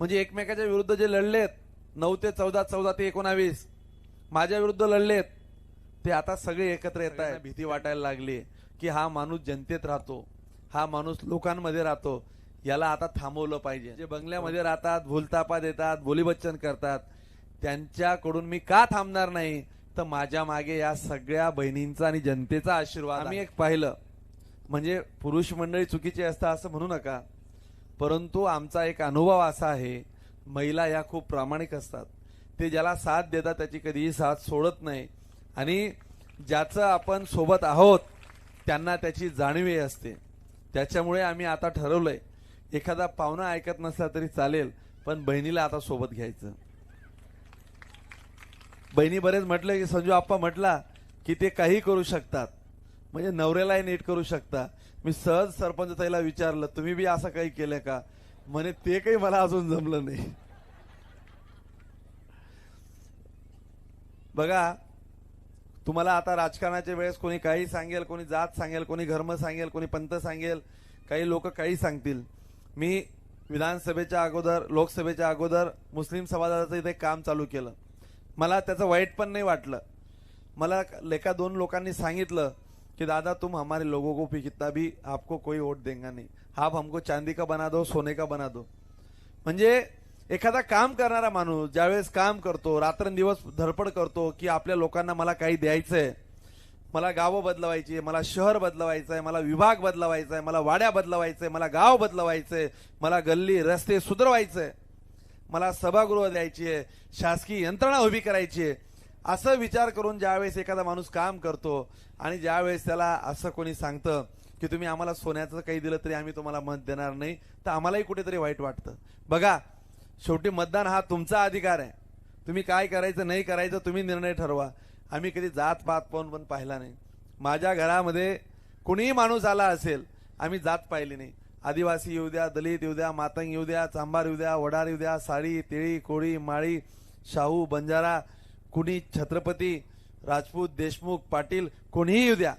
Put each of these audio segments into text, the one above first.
म्हणजे एकमेकाच्या विरुद्ध जे लढलेत नऊ ते चौदा चौदा ते एकोणावीस माझ्या विरुद्ध लढलेत ते आता सगळे एकत्र येत आहे भीती वाटायला लागली की हा माणूस जनतेत राहतो हा माणूस लोकांमध्ये राहतो याला आता थांबवलं पाहिजे. जे बंगल्यामध्ये राहतात भूलतापा देतात बोलीबच्चन करतात त्यांच्याकडून मी का थांबणार नाही? तर माझ्या मागे या सगळ्या बहिणींचा आणि जनतेचा आशीर्वाद आम्ही एक पाहिलं. म्हणजे पुरुष मंडळी चुकीची असतात असं म्हणू नका. परंतु आमचा एक अनुभव असा आहे महिला या खूप प्रामाणिक असतात. ते ज्याला साथ देतात त्याची कधीही साथ सोडत नाही. आणि ज्याचं आपण सोबत आहोत त्यांना त्याची जाणीवही असते. त्याच्यामुळे आम्ही आता ठरवलंय एखादा पाहुणा ऐकत नसला तरी चालेल पण बहिणीला आता सोबत घ्यायचं. बहिणी बरेच म्हटलं की संजू आप्पा म्हटला की ते काही करू शकतात. म्हणजे नवऱ्यालाही नीट करू शकता. मी सहज सरपंच ताईला विचारलं तुम्ही बी असं काही केलं का? म्हणे ते काही मला अजून जमलं नाही. बघा तुम्हाला आता राजकारणाच्या वेळेस कोणी काही सांगेल कोणी जात सांगेल कोणी धर्म सांगेल कोणी पंत सांगेल काही लोक काही सांगतील. मी विधानसभेच्या अगोदर लोकसभेच्या अगोदर मुस्लिम समाजाचं इथे काम चालू केलं. मला त्याचं वाईट पण नाही वाटलं. मला एका दोन लोकांनी सांगितलं कि दादा तुम हमारे लोगों को भी कितना भी आपको कोई वोट देगा नहीं। आप हमको चांदी का बना दो सोने का बना दो। म्हणजे एखादा काम करणारा माणूस ज्यावेळेस काम करतो रात्रंदिवस धडपड करतो की आपल्या लोकांना मला काही द्यायचंय मला गावं बदलवायची मला शहर बदलवायचं आहे मला विभाग बदलवायचा आहे मला वाड्या बदलवायचंय मला गाव बदलवायचंय मला गल्ली रस्ते सुधारवायचंय मला सभागृह द्यायची आहे शासकीय यंत्रणा उभी करायची आहे असं विचार करून ज्यावेळेस एखादा माणूस काम करतो आणि ज्यावेळेस त्याला असं कोणी सांगतं की तुम्ही आम्हाला सोन्याचं काही दिलं तरी आम्ही तुम्हाला मत देणार नाही तर आम्हालाही कुठेतरी वाईट वाटतं. बघा शेवटी मतदान हा तुमचा अधिकार आहे. तुम्ही काय करायचं नाही करायचं तुम्ही निर्णय ठरवा. आम्ही कधी जात पात पाहून पण पाहिला नाही. माझ्या घरामध्ये कुणीही माणूस आला असेल आम्ही जात पाहिली नाही. आदिवासी येऊ द्या दलित येऊ द्या मातंग येऊ द्या चांभार येऊ द्या वडार येऊ द्या साडी तिळी कोळी माळी शाहू बंजारा कुणी छत्रपती राजपूत देशमुख पाटील कोणीही येऊ द्या.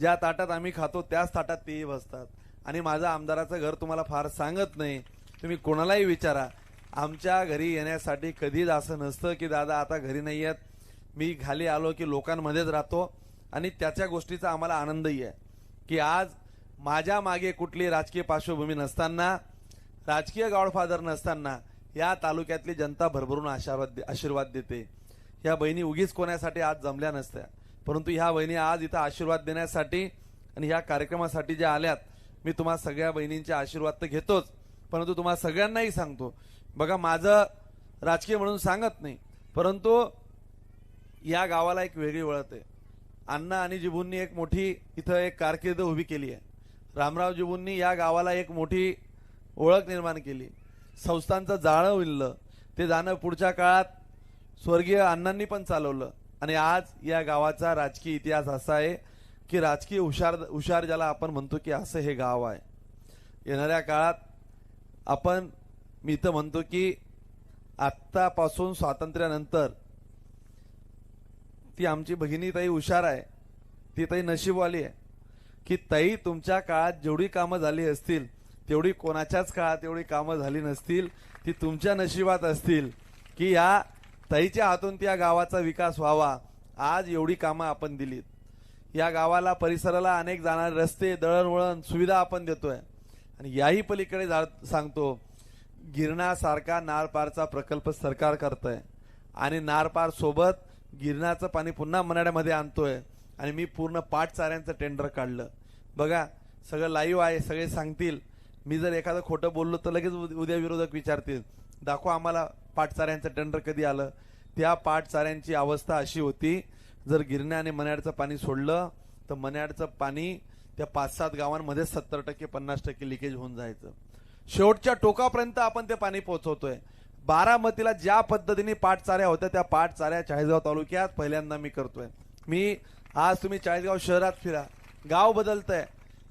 ज्या ताटात आम्ही खातो त्याच ताटात तेही बसतात. आणि माझं आमदाराचं घर तुम्हाला फार सांगत नाही. तुम्ही कोणालाही विचारा. आमच्या घरी येण्यासाठी कधीच असं नसतं की दादा आता घरी नाही आहेत मी खाली आलो की लोकांमध्येच राहतो. आणि त्याच्या गोष्टीचा आम्हाला आनंदही आहे. की आज माझ्या मागे कुठली राजकीय पार्श्वभूमी नसताना राजकीय गॉडफादर नसताना या तालुक्यातली जनता भरभरून आशीर्वाद आशीर्वाद देते. ह्या बहिणी उगीच कोणासाठी आज जमल्या नसत्या. परंतु ह्या बहिणी आज इथं आशीर्वाद देण्यासाठी आणि ह्या कार्यक्रमासाठी ज्या आल्यात मी तुम्हा सगळ्या बहिणींचे आशीर्वाद तर घेतोच परंतु तुम्हाला सगळ्यांनाही सांगतो. बघा माझं राजकीय म्हणून सांगत नाही परंतु या गावाला एक वेगळी वळत आहे. अण्णा आणि जिबूंनी एक मोठी इथं एक कारकीर्द उभी केली आहे. रामराव जिबूंनी या गावाला एक मोठी ओळख निर्माण केली. संस्थांचं जाळं विणलं. ते जाणं पुढच्या काळात स्वर्गीय अण्णांनी पण चालवलं. आणि आज या गावाचा राजकीय इतिहास असा आहे की राजकीय हुशार हुशार ज्याला आपण म्हणतो की असं हे गाव आहे. येणाऱ्या काळात आपण मी तर म्हणतो की आत्तापासून स्वातंत्र्यानंतर ती आमची भगिनी ताई हुशार आहे ती ताई नशीबवाली आहे की ताई तुमच्या काळात जेवढी कामं झाली असतील तेवढी कोणाच्याच काळात एवढी कामं झाली नसतील ती तुमच्या नशिबात असतील की या ताईच्या हातून त्या गावाचा विकास व्हावा. आज एवढी कामं आपण दिलीत. या गावाला परिसराला अनेक जाणारे रस्ते दळणवळण सुविधा आपण देतोय. आणि याही पलीकडे जा- सांगतो गिरणासारखा नारपारचा प्रकल्प सरकार करतंय. आणि नारपार सोबत गिरणाचं पाणी पुन्हा मनाड्यामध्ये आणतोय. आणि मी पूर्ण पाठचाऱ्यांचं टेंडर काढलं. बघा सगळं लाईव्ह आहे सगळे सांगतील. मी जर एखादं खोटं बोललो तर लगेच उद्या विरोधक विचारतील. दाखवा आम्हाला पाठचाऱ्यांचं टेंडर कधी आलं. त्या पाठचाऱ्यांची अवस्था अशी होती जर गिरण्या आणि मन्याडचं पाणी सोडलं तर मन्याडचं पाणी त्या पाच सात गावांमध्ये सत्तर टक्के पन्नास टक्के लिकेज होऊन जायचं. शेवटच्या टोकापर्यंत आपण ते पाणी पोहोचवतोय. बारामतीला ज्या पद्धतीने पाटचाऱ्या होत्या त्या पाठचाऱ्या चाळीसगाव तालुक्यात पहिल्यांदा मी करतोय. मी आज तुम्ही चाळीसगाव शहरात फिरा. गाव बदलतंय.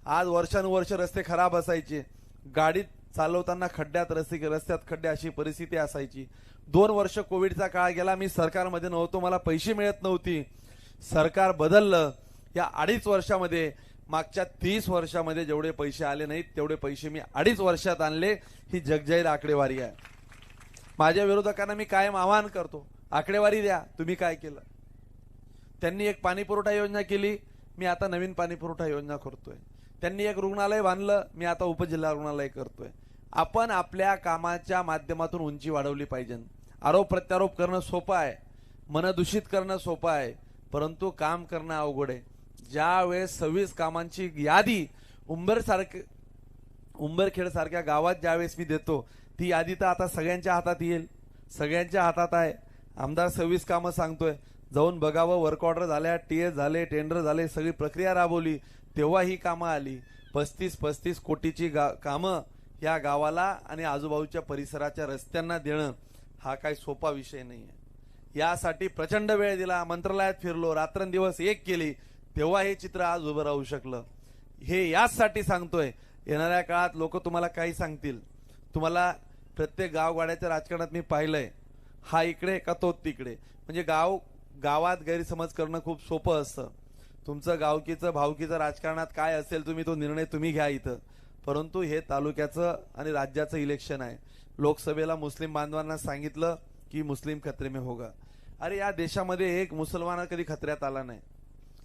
आज वर्षानुवर्ष रस्ते खराब असायचे. गाडीत चालवताना खड्ड्यात रस्ते रस्त्यात खड्डे अशी परिस्थिती असायची. दोन वर्ष कोविडचा काळ गेला मी सरकारमध्ये नव्हतो मला पैसे मिळत नव्हती. सरकार बदललं. या अडीच वर्षामध्ये मागच्या तीस वर्षामध्ये जेवढे पैसे आले नाहीत तेवढे पैसे मी अडीच वर्षात आणले. ही जगजाहीर आकडेवारी आहे. माझ्या विरोधकांना मी कायम आवाहन करतो आकडेवारी द्या तुम्ही काय केलं? त्यांनी एक पाणी पुरवठा योजना केली मी आता नवीन पाणी पुरवठा योजना करतोय. त्यांनी एक रुग्णालय बांधलं मी आता उपजिल्हा रुग्णालय करतोय. आपण आपल्या कामाच्या माध्यमातून उंची वाढवली पाहिजे. आरोप प्रत्यारोप करणं सोपं आहे. मन दूषित करणं सोपं आहे. परंतु काम करणं अवघड आहे. ज्या वेळेस सव्वीस कामांची यादी उंबर उंबरखेडसारख्या उंबरखेड सारख्या गावात ज्यावेळेस मी देतो ती यादी तर आता सगळ्यांच्या हातात येईल. सगळ्यांच्या हातात आहे. आमदार सव्वीस कामं सांगतोय. जाऊन बघावं वर्क ऑर्डर झाल्या टीएस झाले टेंडर झाले सगळी प्रक्रिया राबवली तेव्हा ही कामं आली. पस्तीस पस्तीस कोटीची गा कामं या गावाला आणि आजूबाजूच्या परिसराच्या रस्त्यांना देणं हा काही सोपा विषय नाही आहे यासाठी प्रचंड वेळ दिला मंत्रालयात फिरलो रात्रंदिवस एक केली तेव्हा हे चित्र आज उभं राहू शकलं. हे याचसाठी सांगतोय येणाऱ्या काळात लोक तुम्हाला काही सांगतील. तुम्हाला प्रत्येक गावगाड्याच्या राजकारणात मी पाहिलंय हा इकडे का तो तिकडे? म्हणजे गाव गावात गैरसमज करणं खूप सोपं असतं. तुमचं गावकीचं भावकीचं राजकारणात काय असेल तुम्ही तो निर्णय तुम्ही घ्या इथं. परंतु हे तालुक्याचं आणि राज्याचं इलेक्शन आहे. लोकसभेला मुस्लिम बांधवांना सांगितलं की मुस्लिम खतरे में होगा. अरे या देशामध्ये एक मुसलमान कधी खतऱ्यात आला नाही.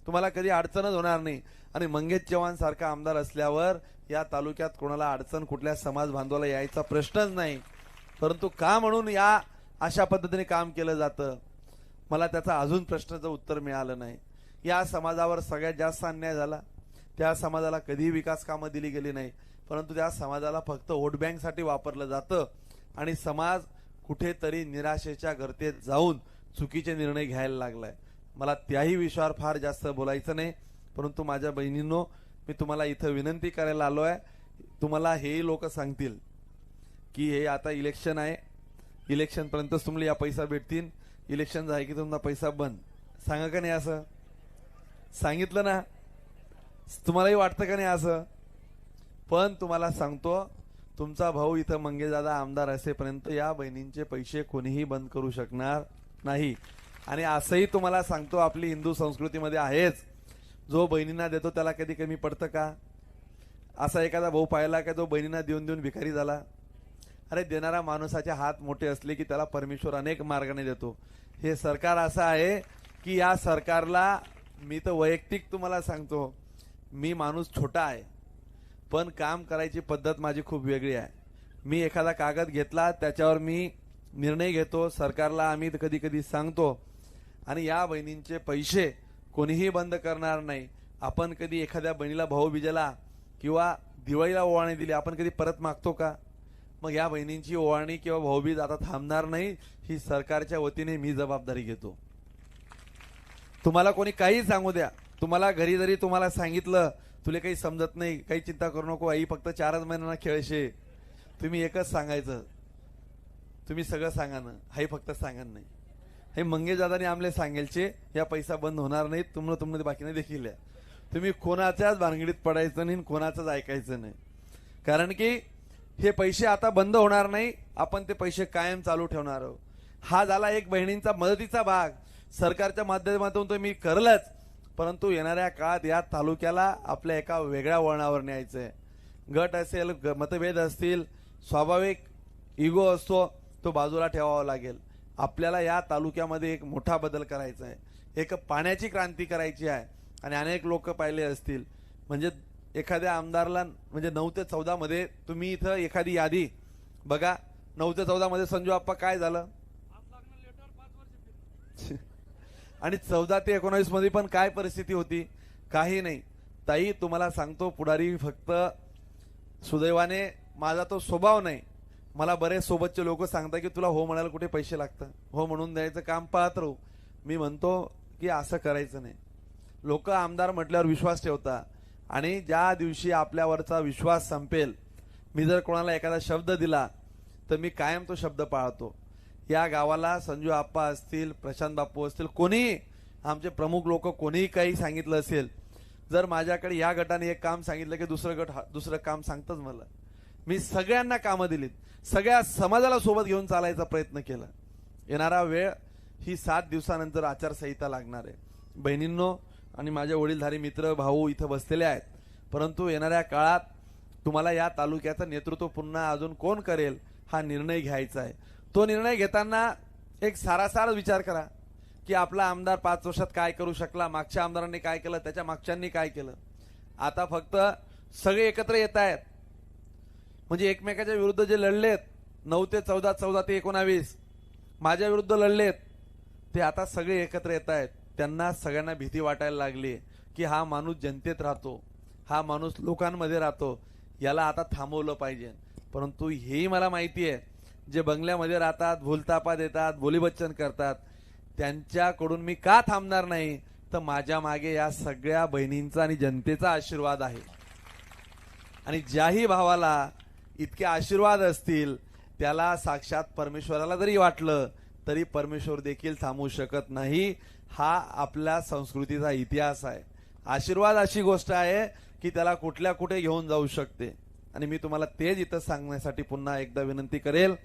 तुम्हाला कधी अडचणच होणार नाही. आणि मंगेश चव्हाण सारखा आमदार असल्यावर या तालुक्यात कोणाला अडचण कुठल्या समाज बांधवाला यायचा प्रश्नच नाही. परंतु का म्हणून या अशा पद्धतीने काम केलं जातं? मला त्याचा अजून प्रश्नाचं उत्तर मिळालं नाही. या समाजावर सगळ्यात जास्त अन्याय झाला. त्या समाजाला कधीही विकास कामं दिली गेली नाही. परंतु त्या समाजाला फक्त वोट बँकसाठी वापरलं जातं आणि समाज कुठेतरी निराशेच्या गर्तेत जाऊन चुकीचे निर्णय घ्यायला लागलाय. मला त्याही विषयावर फार जास्त बोलायचं नाही. परंतु माझ्या बहिणींनो मी तुम्हाला इथं विनंती करायला आलो आहे. तुम्हाला हेही लोक सांगतील की हे आता इलेक्शन आहे. इलेक्शनपर्यंतच तुम्हाला या पैसा भेटतील. इलेक्शन झाले की तुमचा पैसा बंद. सांगा का नाही असं? सांगितलं ना? तुम्हालाही वाटतं का नाही असं? पण तुम्हाला सांगतो तुमचा भाऊ इथं मंगेदादा आमदार असेपर्यंत या बहिणींचे पैसे कोणीही बंद करू शकणार नाही. आणि असंही तुम्हाला सांगतो आपली हिंदू संस्कृतीमध्ये आहेच. जो बहिणींना देतो त्याला कधी कमी पडतं का? असा एखादा भाऊ पाहिला का जो बहिणींना देऊन देऊन भिकारी झाला? अरे देणारा माणसाचे हात मोठे असले की त्याला परमेश्वर अनेक मार्गाने देतो. हे सरकार असं आहे की या सरकारला मी तर वैयक्तिक तुम्हाला सांगतो मी माणूस छोटा आहे पण काम करायची पद्धत माझी खूप वेगळी आहे. मी एखादा कागद घेतला त्याच्यावर मी निर्णय घेतो सरकारला आम्ही कधी कधी सांगतो आणि या बहिणींचे पैसे कोणीही बंद करणार नाही. आपण कधी एखाद्या बहिणीला भाऊबीजेला किंवा दिवाळीला ओवाळणी दिली आपण कधी परत मागतो का? मग या बहिणींची ओवाळणी किंवा भाऊबीज आता थांबणार नाही ही सरकारच्या वतीने मी जबाबदारी घेतो. तुम्हाला कोणी काही सांगू द्या. तुम्हाला घरी जरी तुम्हाला सांगितलं तुला काही समजत नाही काही चिंता करू नको आई फक्त चारच महिन्यांना खेळशे तुम्ही एकच सांगायचं. तुम्ही सगळं सांगा ना. हाही फक्त सांगा नाही. हे मंगेशदादाने आमले सांगेलचे या पैसा बंद होणार नाही तुम्हाला तुम्हाला बाकीने देखील आहे. तुम्ही कोणाच्याच भानगडीत पडायचं नाही आणि कोणाचंच ऐकायचं नाही. कारण की हे पैसे आता बंद होणार नाही आपण ते पैसे कायम चालू ठेवणार आहोत. हा झाला एक बहिणींचा मदतीचा भाग. सरकारच्या माध्यमातून तो मी करलच. परंतु येणाऱ्या काळात या तालुक्याला आपल्या एका वेगळ्या वळणावर न्यायचंय. गट असेल ग- मतभेद असतील स्वाभाविक इगो असतो तो बाजूला ठेवावा लागेल. आपल्याला या तालुक्यामध्ये एक मोठा बदल करायचा आहे एक पाण्याची क्रांती करायची आहे आणि अनेक लोक पाहिले असतील. म्हणजे एखाद्या आमदारला म्हणजे नऊ ते चौदा मध्ये तुम्ही इथं एखादी यादी बघा. नऊ ते चौदा मध्ये संजू आप्पा काय झालं? आणि चौदा ते एकोणावीसमध्ये पण काय परिस्थिती होती? काही नाही. ताई तुम्हाला सांगतो पुढारी फक्त सुदैवाने माझा तो स्वभाव नाही. मला बरेच सोबतचे लोक सांगतात की तुला हो म्हणायला कुठे पैसे लागतात? हो म्हणून द्यायचं काम पाहत राहू. मी म्हणतो की असं करायचं नाही. लोक आमदार म्हटल्यावर विश्वास ठेवता. आणि ज्या दिवशी आपल्यावरचा विश्वास संपेल मी जर कोणाला एखादा शब्द दिला तर मी कायम तो शब्द पाळतो. या गावाला संजू आप्पा असतील प्रशांत बापू असतील कोणीही आमचे प्रमुख लोक कोणीही काही सांगितलं असेल जर माझ्याकडे या गटाने एक काम सांगितलं की दुसरं गट दुसरं काम सांगतच मला मी सगळ्यांना कामं दिलीत. सगळ्या समाजाला सोबत घेऊन चालायचा प्रयत्न केला. येणारा वेळ ही सात दिवसानंतर आचारसंहिता लागणार आहे. बहिणींनो आणि माझे वडीलधारी मित्र भाऊ इथं बसलेले आहेत. परंतु येणाऱ्या काळात तुम्हाला या तालुक्याचं नेतृत्व पुन्हा अजून कोण करेल हा निर्णय घ्यायचा आहे. तो निर्णय घेताना एक सारासार विचार करा की आपला आमदार पाच वर्षात काय करू शकला मागच्या आमदारांनी काय केलं त्याच्या मागच्यांनी काय केलं. आता फक्त सगळे एकत्र येत आहेत. म्हणजे एकमेकाच्या विरुद्ध जे लढलेत नऊ ते चौदा चौदा ते एकोणावीस माझ्या विरुद्ध लढलेत ते आता सगळे एकत्र येत आहेत. त्यांना सगळ्यांना भीती वाटायला लागली की हा माणूस जनतेत राहतो हा माणूस लोकांमध्ये राहतो याला आता थांबवलं पाहिजे. परंतु हेही मला माहिती आहे जे बंगल्यामध्ये राहतात भूलतापा देतात बोलीबच्चन करतात त्यांच्याकडून मी का थांबणार नाही? तर माझ्या मागे या सगळ्या बहिणींचा आणि जनतेचा आशीर्वाद आहे. आणि ज्याही भावाला इतके आशीर्वाद असतील त्याला साक्षात परमेश्वराला जरी वाटलं तरी परमेश्वर देखील थांबवू शकत नाही. हा आपल्या संस्कृतीचा इतिहास आहे. आशीर्वाद अशी गोष्ट आहे की त्याला कुठल्या कुठे घेऊन जाऊ शकते. आणि मी तुम्हाला तेच इथं सांगण्यासाठी पुन्हा एकदा विनंती करेल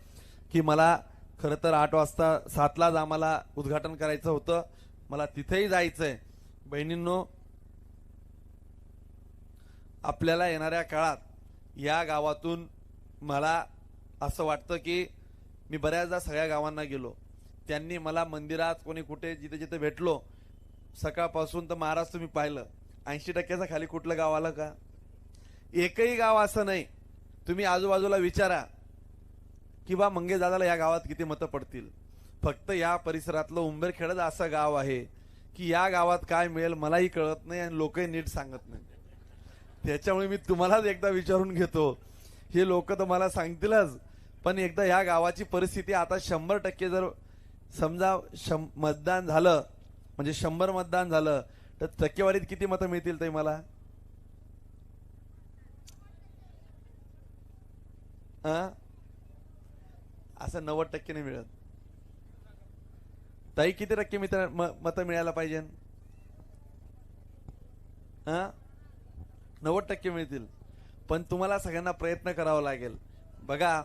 की मला खरं तर आठ वाजता सातलाच आम्हाला उद्घाटन करायचं होतं. मला तिथेही जायचंय. बहिणींनो आपल्याला येणाऱ्या काळात या गावातून मला असं वाटतं की मी बऱ्याचदा सगळ्या गावांना गेलो. त्यांनी मला मंदिरात कोणी कुठे जिथे जिथे भेटलो सकाळपासून तर महाराज तुम्ही पाहिलं. ऐंशी टक्क्याचा खाली कुठलं गाव आलं का? एकही गाव असं नाही. तुम्ही आजूबाजूला विचारा. की बा मंगे दादाला या गावात किती मतं पडतील? फक्त या परिसरातलं उंबेरखेडच असं गाव आहे की या गावात काय मिळेल मलाही कळत नाही आणि लोकही नीट सांगत नाही. त्याच्यामुळे मी तुम्हालाच एकदा विचारून घेतो. हे लोक तर मला सांगतीलच पण एकदा या गावाची परिस्थिती आता शंभर टक्के जर समजा शं मतदान झालं म्हणजे शंभर मतदान झालं तर टक्केवारीत किती मतं मिळतील ते मला? हां असं नव्वद टक्के नाही मिळत. ताई किती टक्के मित्र मतं मिळायला पाहिजे? हा? नव्वद टक्के मिळतील. पण तुम्हाला सगळ्यांना प्रयत्न करावा लागेल. बघा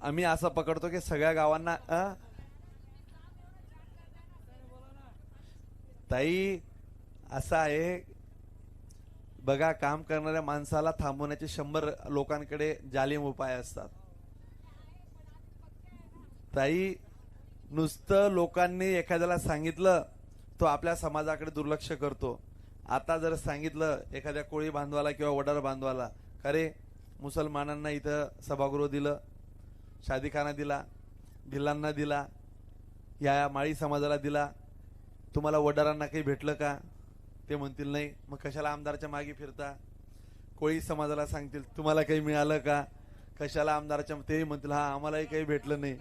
आम्ही असं पकडतो की सगळ्या गावांना ताई असं आहे बघा काम करणाऱ्या माणसाला थांबवण्याचे शंभर लोकांकडे जालिम उपाय असतात. ताई नुसतं लोकांनी एखाद्याला सांगितलं तो आपल्या समाजाकडे दुर्लक्ष करतो. आता जर सांगितलं एखाद्या कोळी बांधवाला किंवा वडार बांधवाला खरे मुसलमानांना इथं सभागृह दिलं शादीखाना दिला भिल्लांना दिला या माळी समाजाला दिला तुम्हाला वडारांना काही भेटलं का? ते म्हणतील नाही. मग कशाला आमदारच्या मागे फिरता? कोळी समाजाला सांगतील तुम्हाला काही मिळालं का? कशाला आमदाराच्या तेही म्हणतील हा आम्हालाही काही भेटलं नाही.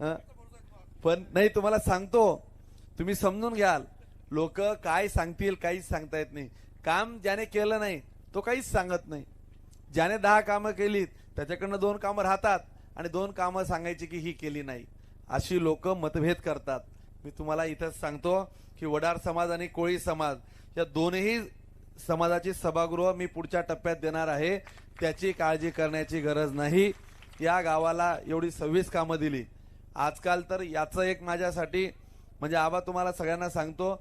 पण नाही तुम्हाला सांगतो. तुम्ही समजून घ्याल. लोक काय सांगतील काहीच सांगता येत नाही. काम ज्याने केलं नाही तो काहीच सांगत नाही. ज्याने दहा कामं केलीत त्याच्याकडनं दोन कामं राहतात आणि दोन कामं सांगायची की ही केली नाही. अशी लोक मतभेद करतात. मी तुम्हाला इथंच सांगतो की वडार समाज आणि कोळी समाज या दोनही समाजाची सभागृह मी पुढच्या टप्प्यात देणार आहे. त्याची काळजी करण्याची गरज नाही. या गावाला एवढी सव्वीस कामं दिली. आजकाल तर याचं एक माझ्यासाठी म्हणजे आबा तुम्हाला सगळ्यांना सांगतो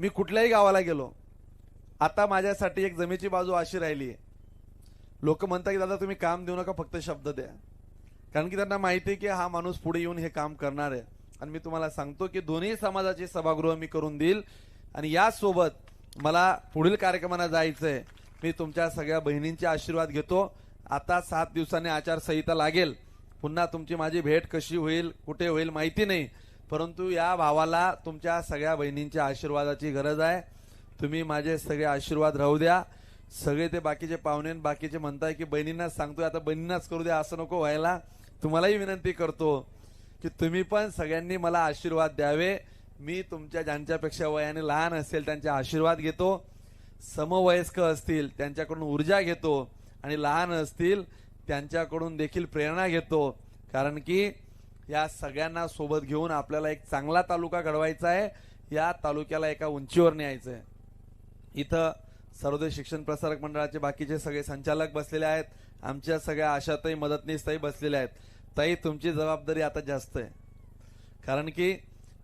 मी कुठल्याही गावाला गेलो आता माझ्यासाठी एक जमेची बाजू अशी राहिली आहे. लोक म्हणतात की दादा तुम्ही काम देऊ नका फक्त शब्द द्या. कारण की त्यांना माहिती आहे की हा माणूस पुढे येऊन हे काम करणार आहे. आणि मी तुम्हाला सांगतो की दोन्ही समाजाचे सभागृह मी करून देईल. आणि यासोबत मला पुढील कार्यक्रमाला जायचंय. मी तुमच्या सगळ्या बहिणींचे आशीर्वाद घेतो. आता सात दिवसांनी आचारसंहिता लागेल. पुन्हा तुमची माझी भेट कशी होईल कुठे होईल माहिती नाही परंतु या भावाला तुमच्या सगळ्या बहिणींच्या आशीर्वादाची गरज आहे. तुम्ही माझे सगळे आशीर्वाद राहू द्या. सगळे ते बाकीचे पाहुणे आणि बाकीचे म्हणताय की बहिणींनाच सांगतोय आता बहिणींनाच करू द्या असं नको व्हायला. तुम्हालाही विनंती करतो की तुम्ही पण सगळ्यांनी मला आशीर्वाद द्यावे. मी तुमच्या ज्यांच्यापेक्षा वयाने लहान असेल त्यांचे आशीर्वाद घेतो. समवयस्क असतील त्यांच्याकडून ऊर्जा घेतो आणि लहान असतील त्यांच्याकडून देखील प्रेरणा घेतो. कारण की या सगळ्यांना सोबत घेऊन आपल्याला एक चांगला तालुका घडवायचा आहे. या तालुक्याला एका उंचीवर न्यायचं आहे इथं सर्वोदय शिक्षण प्रसारक मंडळाचे बाकीचे सगळे संचालक बसलेले आहेत. आमच्या सगळ्या आशाताई मदतनीस बसलेल्या आहेत. ताई तुमची जबाबदारी आता जास्त आहे. कारण की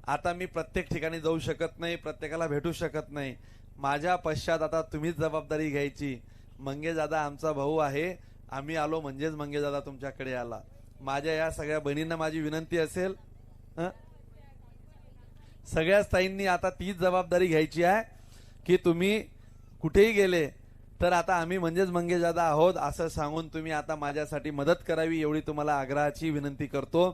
आता मी प्रत्येक ठिकाणी जाऊ शकत नाही प्रत्येकाला भेटू शकत नाही. माझ्या पश्चात आता तुम्हीच जबाबदारी घ्यायची. मंगेजादा आमचा भाऊ आहे. आम्ही आलो म्हणजेच मंगेजादा तुमच्याकडे आला माझ्या या सगळ्या बहिणींना माझी विनंती असेल हं? सगळ्या ताईंनी आता तीच जबाबदारी घ्यायची आहे की तुम्ही कुठेही गेले तर आता आम्ही म्हणजेच मंगेश दादा आहोत असं सांगून तुम्ही आता माझ्यासाठी मदत करावी एवढी तुम्हाला आग्रहाची विनंती करतो